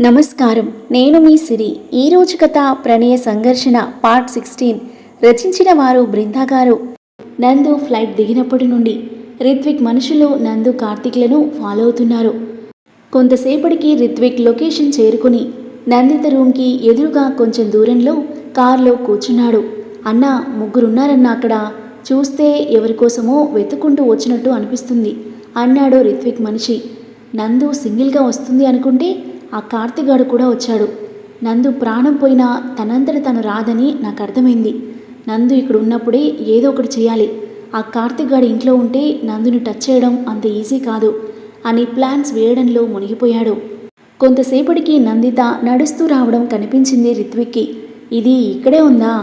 నమస్కారం. నేను మీ సిరి. ఈరోజు కథ ప్రణయ సంఘర్షణ పార్ట్ సిక్స్టీన్. రచించిన వారు బృందా గారు. నందు ఫ్లైట్ దిగినప్పటి నుండి రిత్విక్ మనుషులు నందు కార్తీక్లను ఫాలో అవుతున్నారు. కొంతసేపటికి రిత్విక్ లొకేషన్ చేరుకుని నందిత రూమ్కి ఎదురుగా కొంచెం దూరంలో కారులో కూర్చున్నాడు. అన్న ముగ్గురున్నారన్న అక్కడ? చూస్తే ఎవరి కోసమో వెతుక్కుంటూ వచ్చినట్టు అనిపిస్తుంది అన్నాడు రిత్విక్ మనిషి. నందు సింగిల్గా వస్తుంది అనుకుంటే ఆ కార్తిగాడు కూడా వచ్చాడు. నందు ప్రాణం పోయినా తనంతట తను రాదని నాకు అర్థమైంది. నందు ఇక్కడ ఉన్నప్పుడే ఏదో ఒకటి చేయాలి. ఆ కార్తిగాడి ఇంట్లో ఉంటే నందుని టచ్ చేయడం అంత ఈజీ కాదు అని ప్లాన్స్ వేయడంలో మునిగిపోయాడు. కొంతసేపటికి నందిత నడుస్తూ రావడం కనిపించింది రిత్విక్కి. ఇది ఇక్కడే ఉందా?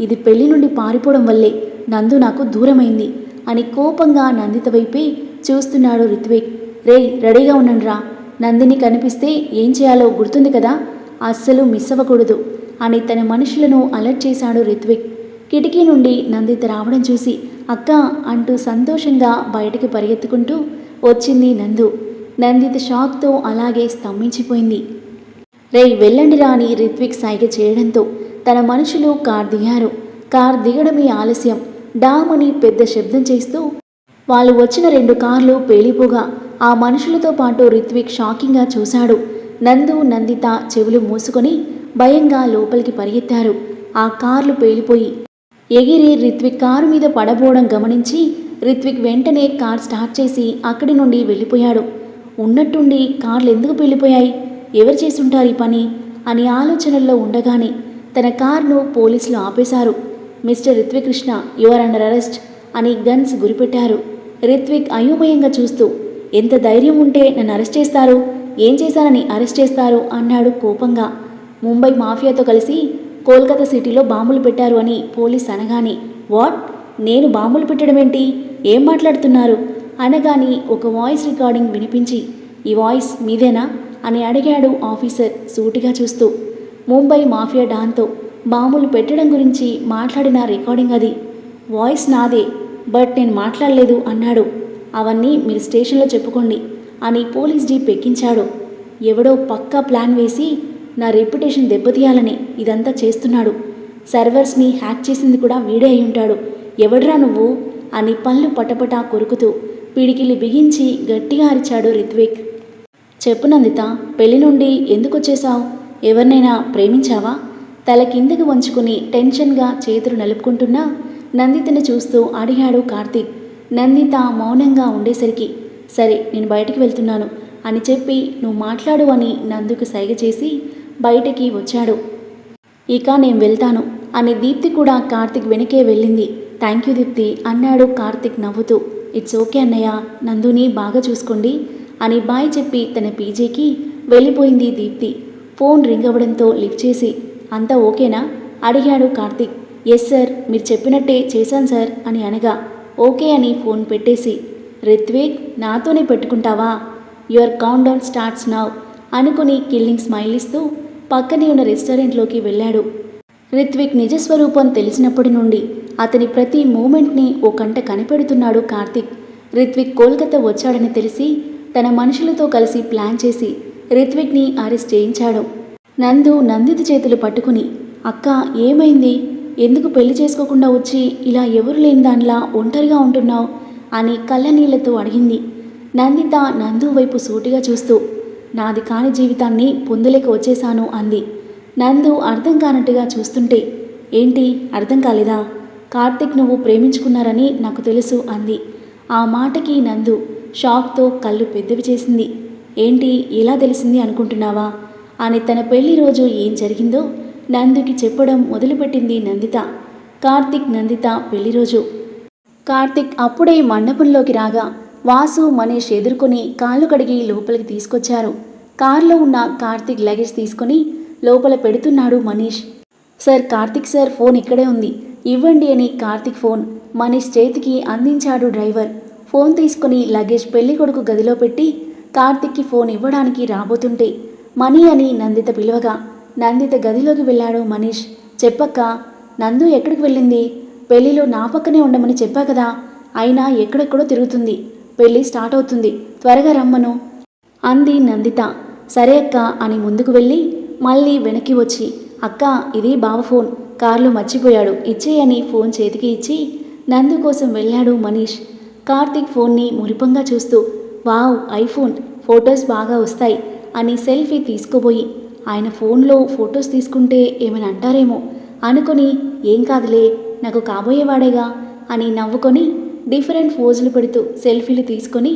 ఇది పెళ్ళి నుండి పారిపోవడం వల్లే నందు నాకు దూరమైంది అని కోపంగా నందిత వైపే చూస్తున్నాడు రిత్విక్. రేయ్ రెడీగా ఉండండిరా. నందిని కనిపిస్తే ఏం చేయాలో గుర్తుంది కదా? అస్సలు మిస్ అవ్వకూడదు అని తన మనుషులను అలర్ట్ చేశాడు రిత్విక్. కిటికీ నుండి నందిత రావడం చూసి అక్క అంటూ సంతోషంగా బయటికి పరిగెత్తుకుంటూ వచ్చింది నందు. నందిత షాక్తో అలాగే స్తంభించిపోయింది. రే వెళ్ళండిరా అని రిత్విక్ సైగ చేయడంతో తన మనుషులు కార్ దిగారు. కార్ దిగడమే ఆలస్యం. డామ్ అని పెద్ద శబ్దం చేస్తూ వాళ్ళు వచ్చిన రెండు కార్లు పేలిపోగా ఆ మనుషులతో పాటు రిత్విక్ షాకింగ్గా చూశాడు. నందు నందిత చెవులు మూసుకొని భయంగా లోపలికి పరిగెత్తారు. ఆ కార్లు పేలిపోయి ఎగిరి రిత్విక్ కారు మీద పడబోవడం గమనించి రిత్విక్ వెంటనే కార్ స్టార్ట్ చేసి అక్కడి నుండి వెళ్ళిపోయాడు. ఉన్నట్టుండి కార్లు ఎందుకు వెళ్ళిపోయాయి ఎవరు చేసుంటారు ఈ పని? అని ఆలోచనల్లో ఉండగానే తన కార్ను పోలీసులు ఆపేశారు. Mister Ritvik Krishna your under arrest అని గన్స్ గురిపెట్టారు. రిత్విక్ అయోమయంగా చూస్తూ ఎంత ధైర్యం ఉంటే నన్ను అరెస్ట్ చేస్తారు? ఏం చేశానని అరెస్ట్ చేస్తారు? అన్నాడు కోపంగా. ముంబై మాఫియాతో కలిసి కోల్కతా సిటీలో బాంబులు పెట్టారు అని పోలీస్ అనగానే వాట్? నేను బాంబులు పెట్టడం ఏంటి ఏం మాట్లాడుతున్నారు? అనగాని ఒక వాయిస్ రికార్డింగ్ వినిపించి ఈ వాయిస్ మీదేనా? అని అడిగాడు ఆఫీసర్ సూటిగా చూస్తూ. ముంబై మాఫియా డాన్తో బాంబులు పెట్టడం గురించి మాట్లాడిన రికార్డింగ్ అది. వాయిస్ నాదే బట్ నేను మాట్లాడలేదు అన్నాడు. అవన్నీ మీరు స్టేషన్లో చెప్పుకోండి అని పోలీస్ జీప్ ఎక్కించాడు. ఎవడో పక్కా ప్లాన్ వేసి నా రెప్యుటేషన్ దెబ్బతీయాలని ఇదంతా చేస్తున్నాడు. సర్వర్స్ని హ్యాక్ చేసింది కూడా వీడే అయి ఉంటాడు. ఎవడ్రా నువ్వు? అని పళ్ళు పటపటా కొరుకుతూ పిడికిలి బిగించి గట్టిగా అరిచాడు రిత్విక్. చెప్పు నందిత పెళ్ళి నుండి ఎందుకు వచ్చేశావు? ఎవరినైనా ప్రేమించావా? తల కిందకి వంచుకుని టెన్షన్గా చేతులు నలుపుకుంటున్నా నందితని చూస్తూ అడిగాడు కార్తీక్. నందిత మౌనంగా ఉండేసరికి సరే నేను బయటికి వెళ్తున్నాను అని చెప్పి నువ్వు మాట్లాడు అని నందుకు సైగ చేసి బయటికి వచ్చాడు. ఇక నేను వెళ్తాను అని దీప్తి కూడా కార్తిక్ వెనకే వెళ్ళింది. థ్యాంక్ యూ దీప్తి అన్నాడు కార్తిక్ నవ్వుతూ. ఇట్స్ ఓకే అన్నయ్య నందుని బాగా చూసుకోండి అని బాయ్ చెప్పి తన పీజీకి వెళ్ళిపోయింది దీప్తి. ఫోన్ రింగ్ అవ్వడంతో లిఫ్ట్ చేసి అంతా ఓకేనా? అడిగాడు కార్తిక్. ఎస్ సార్ మీరు చెప్పినట్టే చేశాను సార్ అని అనగా ఓకే అని ఫోన్ పెట్టేసి రిత్విక్ నాతోనే పెట్టుకుంటావా? Your count down starts now అనుకుని కిల్లింగ్ స్మైల్ ఇస్తూ పక్కనే ఉన్న రెస్టారెంట్లోకి వెళ్ళాడు. రిత్విక్ నిజస్వరూపం తెలిసినప్పటి నుండి అతని ప్రతి మూమెంట్ని ఓ కంట కనిపెడుతున్నాడు కార్తిక్. రిత్విక్ కోల్కతా వచ్చాడని తెలిసి తన మనుషులతో కలిసి ప్లాన్ చేసి రిత్విక్ని అరెస్ట్ చేయించాడు. నందు నందిత చేతులు పట్టుకుని అక్క ఏమైంది? ఎందుకు పెళ్ళి చేసుకోకుండా వచ్చి ఇలా ఎవరు లేని దానిలా ఒంటరిగా ఉంటున్నావు అని కళ్ళనీళ్ళతో అడిగింది. నందిత నందు వైపు సూటిగా చూస్తూ నాది కాని జీవితాన్ని పొందలేక వచ్చేశాను అంది. నందు అర్థం కానట్టుగా చూస్తుంటే ఏంటి అర్థం కాలేదా? కార్తిక్ నువ్వు ప్రేమించుకున్నారని నాకు తెలుసు అంది. ఆ మాటకి నందు షాక్తో కళ్ళు పెద్దవి చేసింది. ఏంటి ఎలా తెలిసింది అనుకుంటున్నావా? అని తన పెళ్ళి రోజు ఏం జరిగిందో నందుకి చెప్పడం మొదలుపెట్టింది నందిత. కార్తిక్ నందిత పెళ్ళిరోజు కార్తిక్ అప్పుడే మండపంలోకి రాగా వాసు మనీష్ ఎదుర్కొని కాళ్ళు కడిగి లోపలికి తీసుకొచ్చారు. కారులో ఉన్న కార్తిక్ లగేజ్ తీసుకొని లోపల పెడుతున్నాడు Manish. Sir Karthik sir phone ఇక్కడే ఉంది. ఇవ్వండి అని కార్తిక్ ఫోన్ మనీష్ చేతికి అందించాడు డ్రైవర్. ఫోన్ తీసుకుని లగేజ్ పెళ్ళి కొడుకు గదిలో పెట్టి కార్తిక్కి ఫోన్ ఇవ్వడానికి రాబోతుంటే మనీ అని నందిత పిలువగా నందిత గదిలోకి వెళ్ళాడు మనీష్. చెప్పక్క నందు ఎక్కడికి వెళ్ళింది? పెళ్ళిలో నా పక్కనే ఉండమని చెప్పా కదా. అయినా ఎక్కడెక్కడో తిరుగుతుంది. పెళ్ళి స్టార్ట్ అవుతుంది. త్వరగా రమ్మను. అంది నందిత. సరే అక్క అని ముందుకు వెళ్ళి మళ్ళీ వెనక్కి వచ్చి అక్క ఇది బావ ఫోన్. కార్లో మర్చిపోయాడు. ఇచ్చేయని ఫోన్ చేతికి ఇచ్చి నందు కోసం వెళ్ళాడు మనీష్. కార్తీక్ ఫోన్ని మురిపంగా చూస్తూ వావ్ ఐఫోన్. ఫొటోస్ బాగా వస్తాయి అని సెల్ఫీ తీసుకోబోయి ఆయన ఫోన్లో ఫొటోస్ తీసుకుంటే ఏమైనా అంటారేమో. అనుకొని ఏం కాదులే నాకు కాబోయేవాడేగా అని నవ్వుకొని డిఫరెంట్ ఫోజులు పెడుతూ సెల్ఫీలు తీసుకొని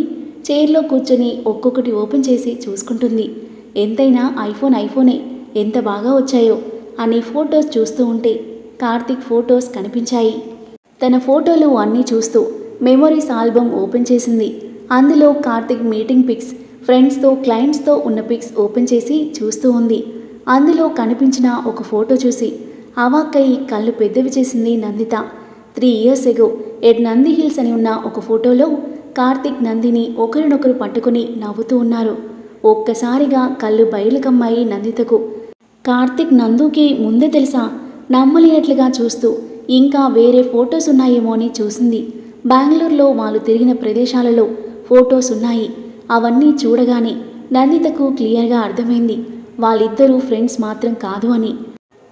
చైర్లో కూర్చొని ఒక్కొక్కటి ఓపెన్ చేసి చూసుకుంటుంది. ఎంతైనా ఐఫోన్ ఐఫోనే ఎంత బాగా వచ్చాయో అని ఫొటోస్ చూస్తూ ఉంటే కార్తీక్ ఫొటోస్ కనిపించాయి. తన ఫోటోలు అన్నీ చూస్తూ మెమొరీస్ ఆల్బమ్ ఓపెన్ చేసింది. అందులో కార్తిక్ మీటింగ్ పిక్స్ ఫ్రెండ్స్తో క్లయింట్స్తో ఉన్న పిక్స్ ఓపెన్ చేసి చూస్తూ ఉంది. అందులో కనిపించిన ఒక ఫోటో చూసి అవాక్కయి కళ్ళు పెద్దవి చేసింది Nandita. Three years ago at Nandi hills అని ఉన్న ఒక ఫోటోలో కార్తిక్ నందిని ఒకరినొకరు పట్టుకుని నవ్వుతూ ఉన్నారు. ఒక్కసారిగా కళ్ళు బయలుకమ్మాయి నందితకు. కార్తిక్ నందుకి ముందే తెలుసా నమ్మలేనట్లుగా చూస్తూ ఇంకా వేరే ఫొటోస్ ఉన్నాయేమో అని చూసింది. బెంగళూరులో వాళ్ళు తిరిగిన ప్రదేశాలలో ఫొటోస్ ఉన్నాయి. అవన్నీ చూడగానే నందితకు క్లియర్గా అర్థమైంది. వాళ్ళిద్దరూ ఫ్రెండ్స్ మాత్రం కాదు అని.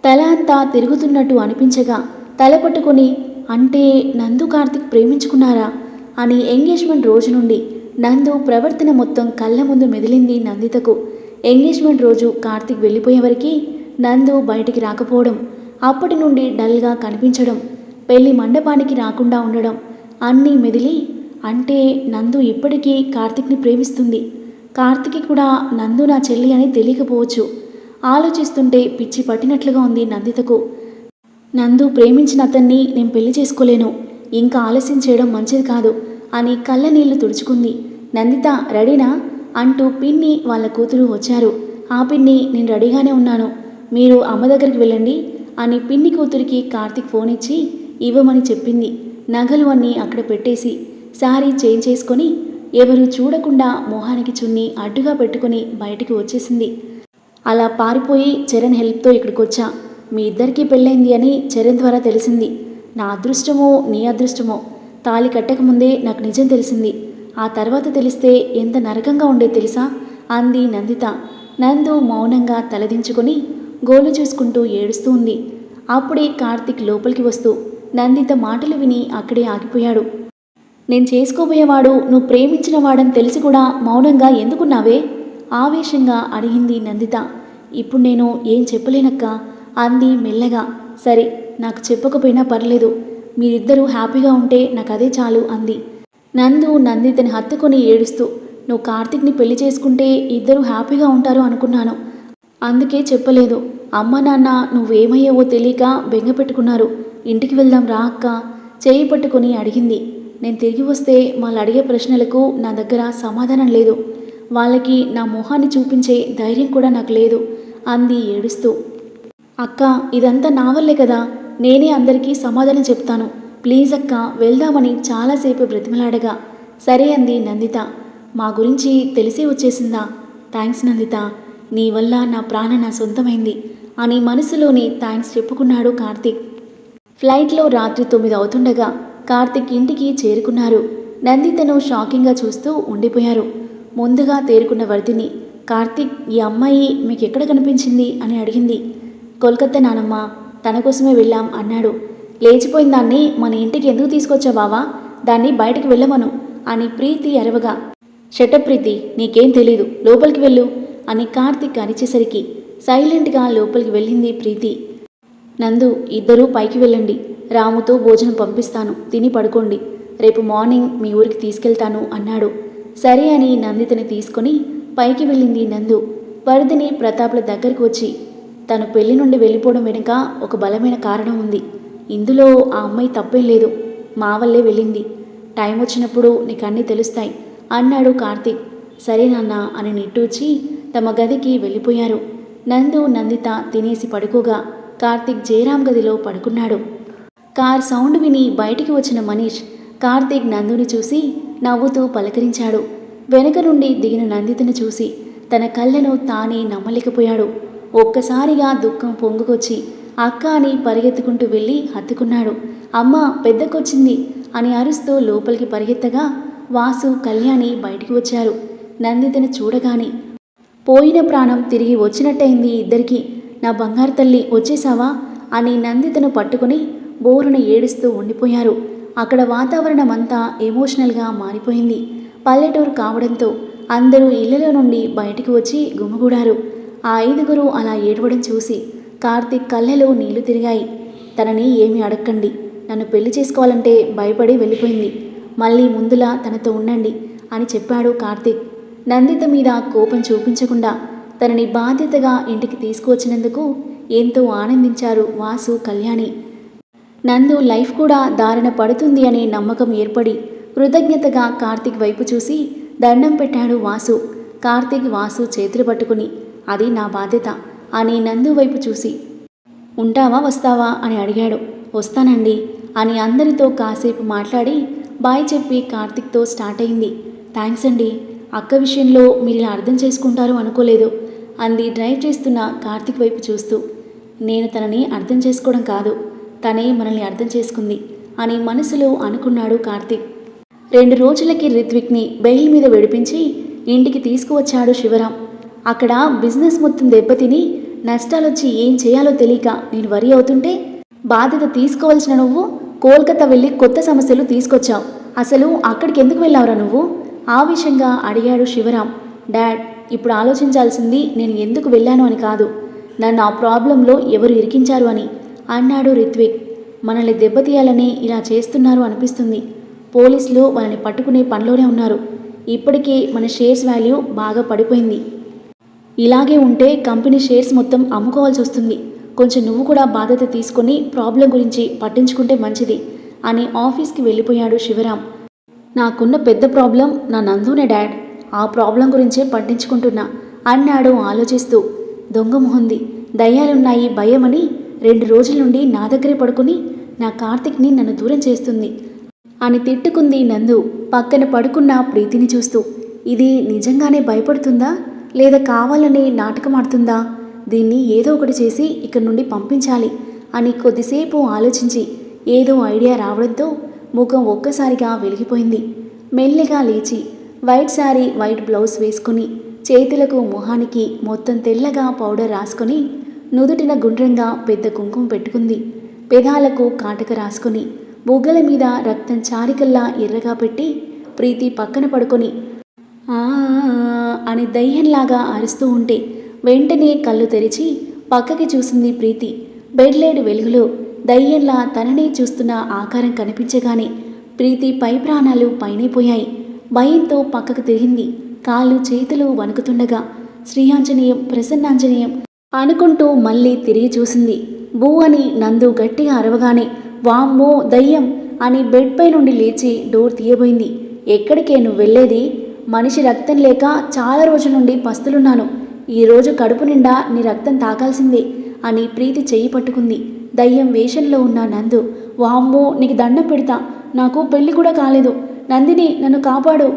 తల అంతా తిరుగుతున్నట్టు అనిపించగా తల పట్టుకొని అంటే నందు కార్తిక్ ప్రేమించుకున్నారా? అని ఎంగేజ్మెంట్ రోజు నుండి నందు ప్రవర్తన మొత్తం కళ్ళ ముందు మెదిలింది నందితకు. ఎంగేజ్మెంట్ రోజు కార్తిక్ వెళ్ళిపోయేవరికి నందు బయటికి రాకపోవడం అప్పటి నుండి డల్గా కనిపించడం పెళ్ళి మండపానికి రాకుండా ఉండడం అన్నీ మెదిలి అంటే నందు ఇప్పటికీ కార్తిక్ని ప్రేమిస్తుంది. కార్తిక్కి కూడా నందు నా చెల్లి అని తెలియకపోవచ్చు. ఆలోచిస్తుంటే పిచ్చి పట్టినట్లుగా ఉంది నందితకు. నందు ప్రేమించిన అతన్ని నేను పెళ్ళి చేసుకోలేను. ఇంకా ఆలస్యం చేయడం మంచిది కాదు అని కళ్ళ నీళ్ళు తుడుచుకుంది. నందిత రెడీనా? అంటూ పిన్ని వాళ్ళ కూతురు వచ్చారు. ఆ పిన్ని నేను రెడీగానే ఉన్నాను. మీరు అమ్మ దగ్గరికి వెళ్ళండి అని పిన్ని కూతురికి కార్తిక్ ఫోన్ ఇచ్చి ఇవ్వమని చెప్పింది. నగలు అన్నీ అక్కడ పెట్టేసి శారీ చేంజ్ చేసుకొని ఎవరు చూడకుండా మొహానికి చున్ని అడ్డుగా పెట్టుకుని బయటికి వచ్చేసింది. అలా పారిపోయి చరణ్ హెల్ప్తో ఇక్కడికి వచ్చా మీ ఇద్దరికీ పెళ్ళైంది అని చరణ్ ద్వారా తెలిసింది. నా అదృష్టమో నీ అదృష్టమో తాళి కట్టకముందే నాకు నిజం తెలిసింది. ఆ తర్వాత తెలిస్తే ఎంత నరకంగా ఉండే తెలుసా? అంది నందిత. నందు మౌనంగా తలదించుకొని గోలు చూసుకుంటూ ఏడుస్తూ ఉంది. అప్పుడే కార్తిక్ లోపలికి వస్తూ నందిత మాటలు విని అక్కడే ఆగిపోయాడు. నేను చేసుకోబోయేవాడు నువ్వు ప్రేమించిన వాడని తెలిసి కూడా మౌనంగా ఎందుకున్నావే? ఆవేశంగా అడిగింది నందిత. ఇప్పుడు నేను ఏం చెప్పలేనక్క? అంది మెల్లగా. సరే నాకు చెప్పకపోయినా పర్లేదు. మీరిద్దరూ హ్యాపీగా ఉంటే నాకు అదే చాలు అంది. నందు నందితని హత్తుకొని ఏడుస్తూ నువ్వు కార్తిక్ని పెళ్ళి చేసుకుంటే ఇద్దరు హ్యాపీగా ఉంటారు అనుకున్నాను. అందుకే చెప్పలేదు. అమ్మ నాన్న నువ్వేమయ్యావో తెలియక బెంగ పెట్టుకున్నారు ఇంటికి వెళ్దాం రా అక్క. చేయి పట్టుకొని అడిగింది. నేను తిరిగి వస్తే వాళ్ళు అడిగే ప్రశ్నలకు నా దగ్గర సమాధానం లేదు. వాళ్ళకి నా మొహాన్ని చూపించే ధైర్యం కూడా నాకు లేదు అంది ఏడుస్తూ. అక్క ఇదంతా నా వల్లే కదా? నేనే అందరికీ సమాధానం చెప్తాను. ప్లీజ్ అక్క వెళ్దామని చాలాసేపు బ్రతిమలాడగా. సరే అంది నందిత. మా గురించి తెలిసే వచ్చేసిందా? థ్యాంక్స్ నందిత. నీ వల్ల నా ప్రాణ నా సొంతమైంది అని మనసులోని థ్యాంక్స్ చెప్పుకున్నాడు కార్తీక్. ఫ్లైట్లో రాత్రి తొమ్మిది అవుతుండగా కార్తిక్ ఇంటికి చేరుకున్నారు. నందితను షాకింగ్గా చూస్తూ ఉండిపోయారు. ముందుగా తేరుకున్న వర్ధిని కార్తిక్ ఈ అమ్మాయి మీకు ఎక్కడ కనిపించింది? అని అడిగింది. కోల్కత్తా నానమ్మ తన కోసమే వెళ్ళాం అన్నాడు. లేచిపోయిన దాన్ని మన ఇంటికి ఎందుకు తీసుకొచ్చా బావా? దాన్ని బయటకు వెళ్ళమను అని ప్రీతి అరవగా షటప్ ప్రీతి నీకేం తెలీదు లోపలికి వెళ్ళు అని కార్తిక్ అరిచేసరికి సైలెంట్గా లోపలికి వెళ్ళింది ప్రీతి. నందు ఇద్దరూ పైకి వెళ్ళండి. రాముతో భోజనం పంపిస్తాను. తిని పడుకోండి. రేపు మార్నింగ్ మీ ఊరికి తీసుకెళ్తాను అన్నాడు. సరే అని నందితని తీసుకొని పైకి వెళ్ళింది నందు. వరదని ప్రతాప్ల దగ్గరికి వచ్చి తను పెళ్ళి నుండి వెళ్ళిపోవడం వెనుక ఒక బలమైన కారణం ఉంది. ఇందులో ఆ అమ్మాయి తప్పేం లేదు. మా వల్లే వెళ్ళింది. టైం వచ్చినప్పుడు నీకు అన్నీ తెలుస్తాయి అన్నాడు కార్తీక్. సరే నాన్న అని నిట్టూచి తమ గదికి వెళ్ళిపోయారు. నందు నందిత తినేసి పడుకోగా కార్తీక్ జయరాం గదిలో పడుకున్నాడు. కార్ సౌండ్ విని బయటికి వచ్చిన మనీష్ కార్తీక్ నందుని చూసి నవ్వుతూ పలకరించాడు. వెనక నుండి దిగిన నందితను చూసి తన కళ్ళను తానే నమ్మలేకపోయాడు. ఒక్కసారిగా దుఃఖం పొంగుకొచ్చి అక్క అని పరిగెత్తుకుంటూ వెళ్ళి హత్తుకున్నాడు. అమ్మ పెద్దకొచ్చింది అని అరుస్తూ లోపలికి పరిగెత్తగా వాసు కళ్యాణి బయటికి వచ్చారు. నందితను చూడగానే పోయిన ప్రాణం తిరిగి వచ్చినట్టయింది ఇద్దరికి. నా బంగారు తల్లి వచ్చేసావా అని నందితను పట్టుకుని బోరున ఏడుస్తూ ఉండిపోయారు. అక్కడ వాతావరణం అంతా ఎమోషనల్గా మారిపోయింది. పల్లెటూరు కావడంతో అందరూ ఇళ్ళలో నుండి బయటికి వచ్చి గుమిగూడారు. ఆ ఐదుగురు అలా ఏడవడం చూసి కార్తీక్ కళ్ళలో నీళ్ళు తిరిగాయి. తనని ఏమీ అడక్కండి. నన్ను పెళ్ళి చేసుకోవాలంటే భయపడి వెళ్ళిపోయింది. మళ్ళీ ముందులా తనతో ఉండండి అని చెప్పాడు కార్తీక్. నందిత మీద కోపం చూపించకుండా తనని బాధ్యతగా ఇంటికి తీసుకువచ్చినందుకు ఎంతో ఆనందించారు వాసు కళ్యాణి. నందు లైఫ్ కూడా దారిన పడుతుంది అనే నమ్మకం ఏర్పడి కృతజ్ఞతగా కార్తీక్ వైపు చూసి దండం పెట్టాడు వాసు. కార్తీక్ వాసు చేతులు పట్టుకుని అది నా బాధ్యత అని నందు వైపు చూసి ఉంటావా వస్తావా? అని అడిగాడు. వస్తానండి అని అందరితో కాసేపు మాట్లాడి బాయ్ చెప్పి కార్తిక్తో స్టార్ట్ అయింది. థ్యాంక్స్ అండి అక్క విషయంలో మీరు ఇలా అర్థం చేసుకుంటారు అనుకోలేదు అంది డ్రైవ్ చేస్తున్న కార్తిక్ వైపు చూస్తూ. నేను తనని అర్థం చేసుకోవడం కాదు తనే మనల్ని అర్థం చేసుకుంది అని మనసులో అనుకున్నాడు కార్తిక్. రెండు రోజులకి రిత్విక్ని బెయిల్ మీద విడిపించి ఇంటికి తీసుకువచ్చాడు శివరాం. అక్కడ బిజినెస్ మొత్తం దెబ్బతిని నష్టాలొచ్చి ఏం చేయాలో తెలియక నేను వరి అవుతుంటే బాధ్యత తీసుకోవాల్సిన నువ్వు కోల్కతా వెళ్ళి కొత్త సమస్యలు తీసుకొచ్చావు. అసలు అక్కడికి ఎందుకు వెళ్ళావురా నువ్వు? ఆవేశంగా అడిగాడు శివరాం. డాడ్ ఇప్పుడు ఆలోచించాల్సింది నేను ఎందుకు వెళ్ళాను అని కాదు. నన్ను ఆ ప్రాబ్లంలో ఎవరు ఇరికించారు అని. అన్నాడు రిత్విక్. మనల్ని దెబ్బతీయాలని ఇలా చేస్తున్నారు అనిపిస్తుంది. పోలీసులు వాళ్ళని పట్టుకునే పనిలోనే ఉన్నారు. ఇప్పటికే మన షేర్స్ వాల్యూ బాగా పడిపోయింది. ఇలాగే ఉంటే కంపెనీ షేర్స్ మొత్తం అమ్ముకోవాల్సి వస్తుంది. కొంచెం నువ్వు కూడా బాధ్యత తీసుకొని ప్రాబ్లం గురించి పట్టించుకుంటే మంచిది అని ఆఫీస్కి వెళ్ళిపోయాడు శివరాం నాకున్న పెద్ద ప్రాబ్లం నా నందునే డాడ్. ఆ ప్రాబ్లం గురించే పట్టించుకుంటున్నా అన్నాడు ఆలోచిస్తూ. దొంగ మొహంది. దయ్యాలున్నాయి భయమని రెండు రోజుల నుండి నా దగ్గరే పడుకుని నా కార్తిక్ని నన్ను దూరం చేస్తుంది. అని తిట్టుకుంది నందు పక్కన పడుకున్న ప్రీతిని చూస్తూ. ఇది నిజంగానే భయపడుతుందా? లేదా కావాలని నాటకమాడుతుందా దీన్ని ఏదో ఒకటి చేసి ఇక్కడి నుండి పంపించాలి అని కొద్దిసేపు ఆలోచించి ఏదో ఐడియా రావడంతో ముఖం ఒక్కసారిగా వెలిగిపోయింది. మెల్లిగా లేచి వైట్ శారీ వైట్ బ్లౌజ్ వేసుకుని చేతులకు మొహానికి మొత్తం తెల్లగా పౌడర్ రాసుకొని నుదుటిన గుండ్రంగా పెద్ద కుంకుమ పెట్టుకుంది. పెదాలకు కాటక రాసుకొని బుగ్గల మీద రక్తం చారికల్లా ఎర్రగా పెట్టి ప్రీతి పక్కన పడుకొని ఆ అని దయ్యంలాగా అరుస్తూ ఉంటే వెంటనే కళ్ళు తెరిచి పక్కకి చూసింది ప్రీతి. బెడ్ వెలుగులో దయ్యంలా తననే చూస్తున్న ఆకారం కనిపించగానే ప్రీతి పై ప్రాణాలు పైనైపోయాయి భయంతో పక్కకు తిరిగింది. కాళ్ళు చేతులు వణుకుతుండగా శ్రీయాంజనేయం ప్రసన్నాంజనేయం అనుకుంటూ మళ్ళీ తిరిగి చూసింది. బూ అని నందు గట్టిగా అరవగానే వామ్మో దయ్యం అని బెడ్పై నుండి లేచి డోర్ తీయబోయింది. ఎక్కడికే నువ్వు వెళ్ళేది? మనిషి రక్తం లేక చాలా రోజుల నుండి పస్తులున్నాను. ఈరోజు కడుపు నిండా నీ రక్తం తాకాల్సిందే అని ప్రీతి చెయ్యి పట్టుకుంది. దయ్యం వేషంలో ఉన్న నందు వామ్మో నీకు దండం పెడతా. నాకు పెళ్ళి కూడా కాలేదు. నందిని నన్ను కాపాడు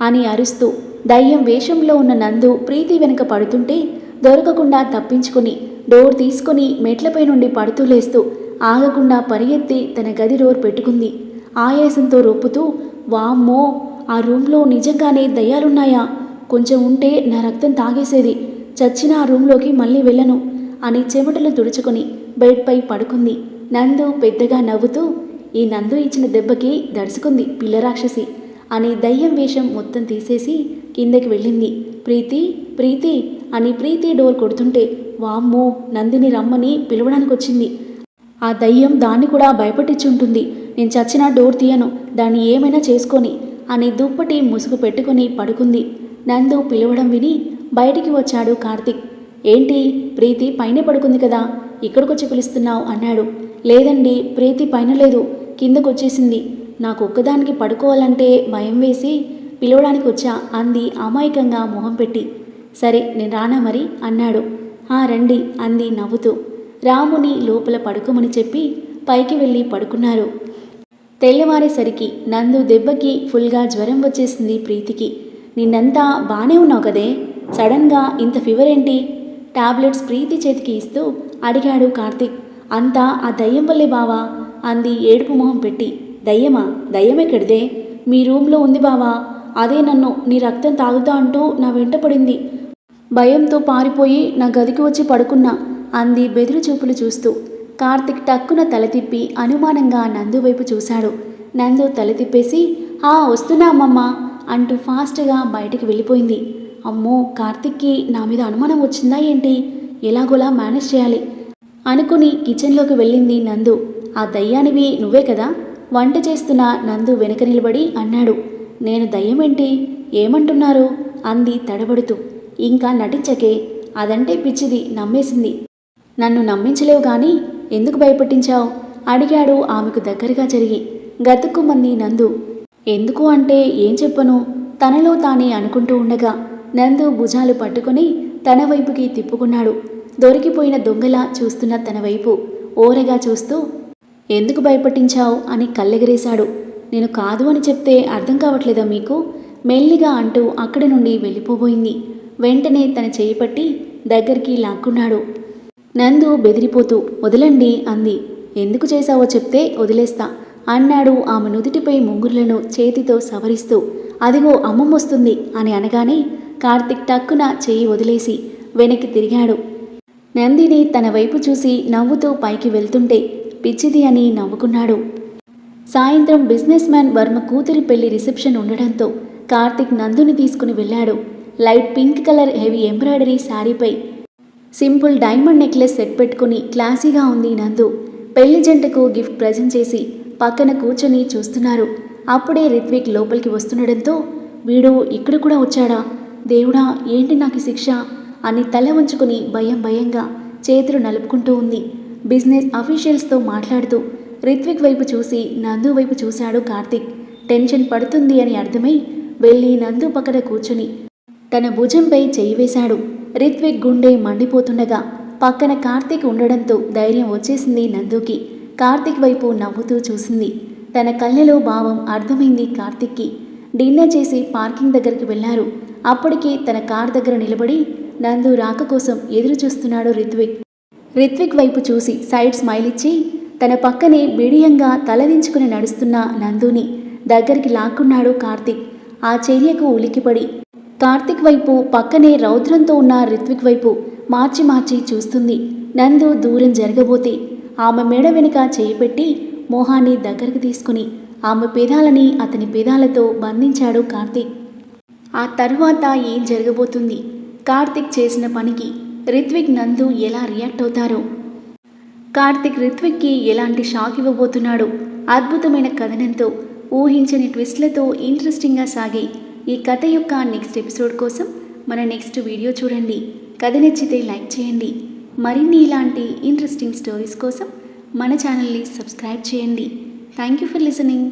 అని అరుస్తూ దయ్యం వేషంలో ఉన్న నందు ప్రీతి వెనుక పడుతుంటే దొరకకుండా తప్పించుకుని డోర్ తీసుకుని మెట్లపై నుండి పడుతూ లేస్తూ ఆగకుండా పరిగెత్తి తన గది డోర్ పెట్టుకుంది. ఆయాసంతో రొప్పుతూ వామ్మో ఆ రూమ్లో నిజంగానే దయ్యాలున్నాయా? కొంచెం ఉంటే నా రక్తం తాగేసేది. చచ్చిన ఆ రూమ్లోకి మళ్ళీ వెళ్ళను అని చెమటలు తుడుచుకొని బెడ్పై పడుకుంది. నందు పెద్దగా నవ్వుతూ ఈ నందు ఇచ్చిన దెబ్బకి దడుచుకుంది పిల్లరాక్షసి అని దయ్యం వేషం మొత్తం తీసేసి కిందకి వెళ్ళింది. ప్రీతి ప్రీతి అని ప్రీతి డోర్ కొడుతుంటే వామ్మో నందిని రమ్మని పిలవడానికి వచ్చింది ఆ దయ్యం దాన్ని కూడా భయపెట్టించుంటుంది నేను చచ్చినా డోర్ తీయను దాన్ని ఏమైనా చేసుకొని అని దుప్పటి ముసుగు పెట్టుకుని పడుకుంది. నందు పిలవడం విని బయటికి వచ్చాడు కార్తిక్. ఏంటి ప్రీతి పైన పడుకుంది కదా ఇక్కడికొచ్చి పిలుస్తున్నావు అన్నాడు. లేదండి ప్రీతి పైన లేదు కిందకొచ్చేసింది. నాకు ఒక్కదానికి పడుకోవాలంటే భయం వేసి పిలవడానికి వచ్చా అంది అమాయకంగా మొహం పెట్టి. సరే నేను రానా మరి? అన్నాడు. ఆ రండి అంది నవ్వుతూ. రాముని లోపల పడుకోమని చెప్పి పైకి వెళ్ళి పడుకున్నారు. తెల్లవారేసరికి నందు దెబ్బకి ఫుల్గా జ్వరం వచ్చేసింది ప్రీతికి. నిన్నంతా బానే ఉన్నావు కదే? సడన్గా ఇంత ఫీవర్ ఏంటి? టాబ్లెట్స్ ప్రీతి చేతికి ఇస్తూ అడిగాడు కార్తిక్. అంతా ఆ దయ్యం వల్లే బావా? అంది ఏడుపు మొహం పెట్టి. దయ్యమా? దయ్యమెక్కడిదే మీ రూమ్లో ఉంది బావా? అదే నన్ను నీ రక్తం తాగుతా అంటూ నా వెంట పడింది. భయంతో పారిపోయి నా గదికి వచ్చి పడుకున్నా అంది బెదురు చూపులు చూస్తూ. కార్తిక్ టక్కున తల తిప్పి అనుమానంగా నందు వైపు చూశాడు. నందు తల తిప్పేసి ఆ వస్తున్నా అమ్మమ్మ అంటూ ఫాస్ట్గా బయటికి వెళ్ళిపోయింది. అమ్మో కార్తిక్కి నా మీద అనుమానం వచ్చిందా ఏంటి? ఎలాగోలా మేనేజ్ చేయాలి అనుకుని కిచెన్లోకి వెళ్ళింది నందు. ఆ దయ్యానివి నువ్వే కదా? వంట చేస్తున్న నందు వెనక నిలబడి అన్నాడు. నేను దయ్యమేంటి? ఏమంటున్నారు? అంది తడబడుతూ. ఇంకా నటించకే. అదంటే పిచ్చిది నమ్మేసింది. నన్ను నమ్మించలేవు గాని ఎందుకు భయపెట్టించావు? అడిగాడు ఆమెకు దగ్గరగా జరిగి. గతుక్కుమంది నందు. ఎందుకు అంటే ఏం చెప్పను? తనలో తానే అనుకుంటూ ఉండగా నందు భుజాలు పట్టుకొని తన వైపుకి తిప్పుకున్నాడు. దొరికిపోయిన దొంగలా చూస్తున్న తన వైపు ఓరగా చూస్తూ ఎందుకు భయపట్టించావు? అని కళ్ళెగరేశాడు. నేను కాదు అని చెప్తే అర్థం కావట్లేదా మీకు? మెల్లిగా అంటూ అక్కడి నుండి వెళ్ళిపోబోయింది. వెంటనే తన చేయి పట్టి దగ్గరికి లాక్కున్నాడు. నందు బెదిరిపోతూ వదలండి అంది. ఎందుకు చేశావో చెప్తే వదిలేస్తా అన్నాడు ఆమె నుదుటిపై ముంగుర్లను చేతితో సవరిస్తూ. అదిగో అమ్మమ్మొస్తుంది అని అనగానే కార్తిక్ టక్కున చేయి వదిలేసి వెనక్కి తిరిగాడు. నందిని తన వైపు చూసి నవ్వుతూ పైకి వెళ్తుంటే పిచ్చిది అని నవ్వుకున్నాడు. సాయంత్రం బిజినెస్ మ్యాన్ వర్మ కూతురి పెళ్ళి రిసెప్షన్ ఉండడంతో కార్తిక్ నందుని తీసుకుని వెళ్ళాడు. Light pink colour heavy embroidery శారీపై simple diamond necklace set పెట్టుకుని క్లాసీగా ఉంది నందు. పెళ్ళి జంటకు గిఫ్ట్ ప్రజెంట్ చేసి పక్కన కూర్చొని చూస్తున్నారు. అప్పుడే రిత్విక్ లోపలికి వస్తుండడంతో వీడు ఇక్కడ కూడా వచ్చాడా? దేవుడా ఏంటి నాకు శిక్ష? అని తల ఉంచుకుని భయం భయంగా చేతులు నలుపుకుంటూ ఉంది. బిజినెస్ అఫీషియల్స్తో మాట్లాడుతూ రిత్విక్ వైపు చూసి నందు వైపు చూశాడు కార్తిక్. టెన్షన్ పడుతుంది అని అర్థమై వెళ్ళి నందు పక్కన కూర్చొని తన భుజంపై చేయి వేశాడు. రిత్విక్ గుండె మండిపోతుండగా పక్కన కార్తీక్ ఉండడంతో ధైర్యం వచ్చేసింది నందుకి. కార్తీక్ వైపు నవ్వుతూ చూసింది. తన కళ్ళలో భావం అర్థమైంది కార్తీక్కి. డిన్నర్ చేసి పార్కింగ్ దగ్గరికి వెళ్ళారు అప్పటికే తన కార్ దగ్గర నిలబడి నందు రాక కోసం ఎదురు చూస్తున్నాడు రిత్విక్. రిత్విక్ వైపు చూసి సైడ్ స్మైల్ ఇచ్చి తన పక్కనే బిడియంగా తలదించుకుని నడుస్తున్న నందుని దగ్గరికి లాక్కున్నాడు కార్తీక్. ఆ చర్యకు ఉలికిపడి కార్తిక్ వైపు పక్కనే రౌద్రంతో ఉన్న రిత్విక్ వైపు మార్చి మార్చి చూస్తుంది. నందు దూరం జరగబోతే ఆమె మెడ వెనుక చేయిపెట్టి మోహాన్ని దగ్గరకు తీసుకుని ఆమె పేదాలని అతని పేదాలతో బంధించాడు కార్తీక్. ఆ తర్వాత ఏం జరగబోతుంది? కార్తిక్ చేసిన పనికి రిత్విక్ నందు ఎలా రియాక్ట్ అవుతారో? కార్తిక్ రిత్విక్కి ఎలాంటి షాక్ ఇవ్వబోతున్నాడు? అద్భుతమైన కథనంతో ఊహించని ట్విస్ట్లతో ఇంట్రెస్టింగ్గా సాగే ఈ కథ యొక్క నెక్స్ట్ ఎపిసోడ్ కోసం మన నెక్స్ట్ వీడియో చూడండి. కథ నచ్చితే లైక్ చేయండి. మరిన్ని ఇలాంటి ఇంట్రెస్టింగ్ స్టోరీస్ కోసం మన ఛానల్ని సబ్స్క్రైబ్ చేయండి. Thank you for listening